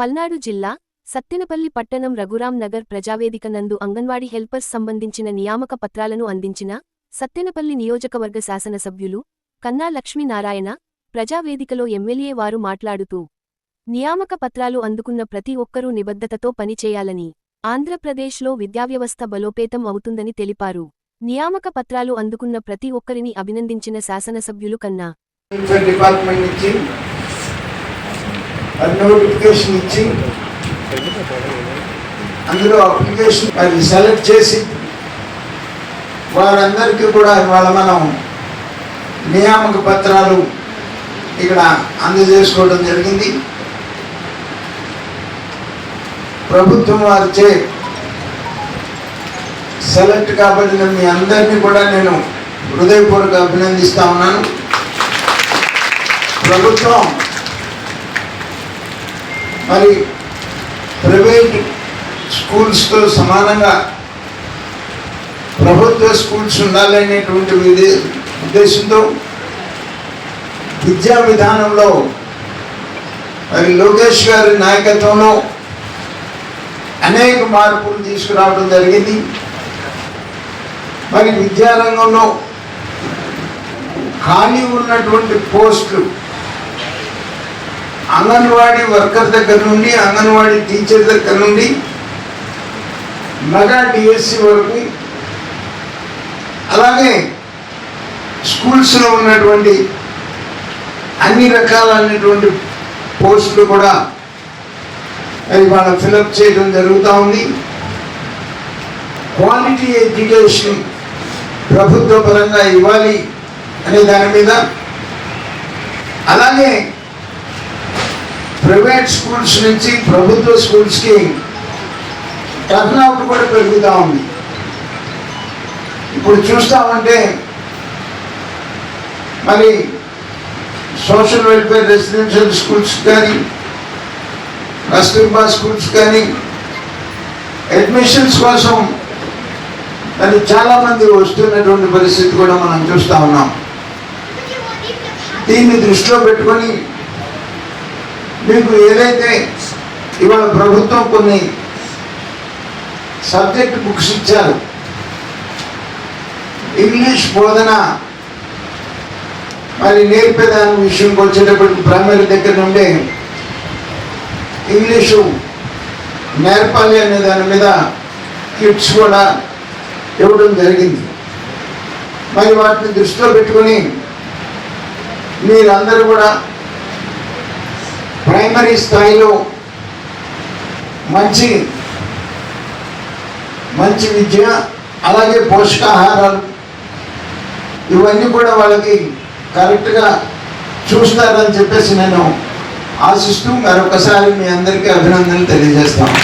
పల్నాడు జిల్లా సత్తెనపల్లి పట్టణం రఘురాం నగర్ ప్రజావేదిక నందు అంగన్వాడీ హెల్పర్స్ సంబంధించిన నియామక పత్రాలను అందించిన సత్తెనపల్లి నియోజకవర్గ శాసనసభ్యులు కన్నా లక్ష్మీనారాయణ ప్రజావేదికలో ఎమ్మెల్యే వారు మాట్లాడుతూ నియామక పత్రాలు అందుకున్న ప్రతి ఒక్కరూ నిబద్ధతతో పనిచేయాలని ఆంధ్రప్రదేశ్లో విద్యావ్యవస్థ బలోపేతం అవుతుందని తెలిపారు. నియామక పత్రాలు అందుకున్న ప్రతి ఒక్కరిని అభినందించిన శాసనసభ్యులు కన్నా వెల్ఫేర్ అది నోటిఫికేషన్ ఇచ్చి అందులో అప్లికేషన్ అది సెలెక్ట్ చేసి వారందరికీ కూడా ఇవాళ మనం నియామక పత్రాలు ఇక్కడ అందజేసుకోవడం జరిగింది. ప్రభుత్వం వారిచే సెలెక్ట్ కాబడిన మీ అందరినీ కూడా నేను హృదయపూర్వక అభినందిస్తా ఉన్నాను. ప్రభుత్వం మరి ప్రైవేట్ స్కూల్స్తో సమానంగా ప్రభుత్వ స్కూల్స్ ఉండాలనేటువంటి ఉద్దేశంతో విద్యా విధానంలో మరి లోకేష్ గారి నాయకత్వంలో అనేక మార్పులు తీసుకురావడం జరిగింది. మరి విద్యారంగంలో ఖాళీ ఉన్నటువంటి పోస్టులు అంగన్వాడీ వర్కర్ దగ్గర నుండి అంగన్వాడీ టీచర్ దగ్గర నుండి మెగా డిఎస్సి వరకు అలాగే స్కూల్స్లో ఉన్నటువంటి అన్ని రకాలైనటువంటి పోస్టులు కూడా ఇవాళ వాళ్ళ ఫిలప్ చేయడం జరుగుతూ ఉంది. క్వాలిటీ ఎడ్యుకేషన్ ప్రభుత్వ పరంగా ఇవ్వాలి అనే దాని మీద అలాగే ప్రైవేట్ స్కూల్స్ నుంచి ప్రభుత్వ స్కూల్స్కి టర్న్అవుట్ కూడా పెరుగుతూ ఉంది. ఇప్పుడు చూస్తామంటే మరి సోషల్ వెల్ఫేర్ రెసిడెన్షియల్ స్కూల్స్ కానీ కస్తూర్బా స్కూల్స్ కానీ అడ్మిషన్స్ కోసం మరి చాలామంది వస్తున్నటువంటి పరిస్థితి కూడా మనం చూస్తూ ఉన్నాం. దీన్ని దృష్టిలో పెట్టుకొని మీకు ఏదైతే ఇవాళ ప్రభుత్వం కొన్ని సబ్జెక్ట్ బుక్స్ ఇచ్చారు ఇంగ్లీష్ బోధన మరి నేర్పేదాని విషయంకి వచ్చేటప్పటికి ప్రైమరీ దగ్గర నుండి ఇంగ్లీషు నేర్పాలి అనే దాని మీద కిట్స్ కూడా ఇవ్వడం జరిగింది. మరి వాటిని దృష్టిలో పెట్టుకొని మీరందరూ కూడా ప్రైమరీ స్థాయిలో మంచి మంచి విద్య అలాగే పోషకాహారాలు ఇవన్నీ కూడా వాళ్ళకి కరెక్ట్గా చూస్తారని చెప్పేసి నేను ఆశిస్తూ మరొకసారి మీ అందరికీ అభినందనలు తెలియజేస్తాను.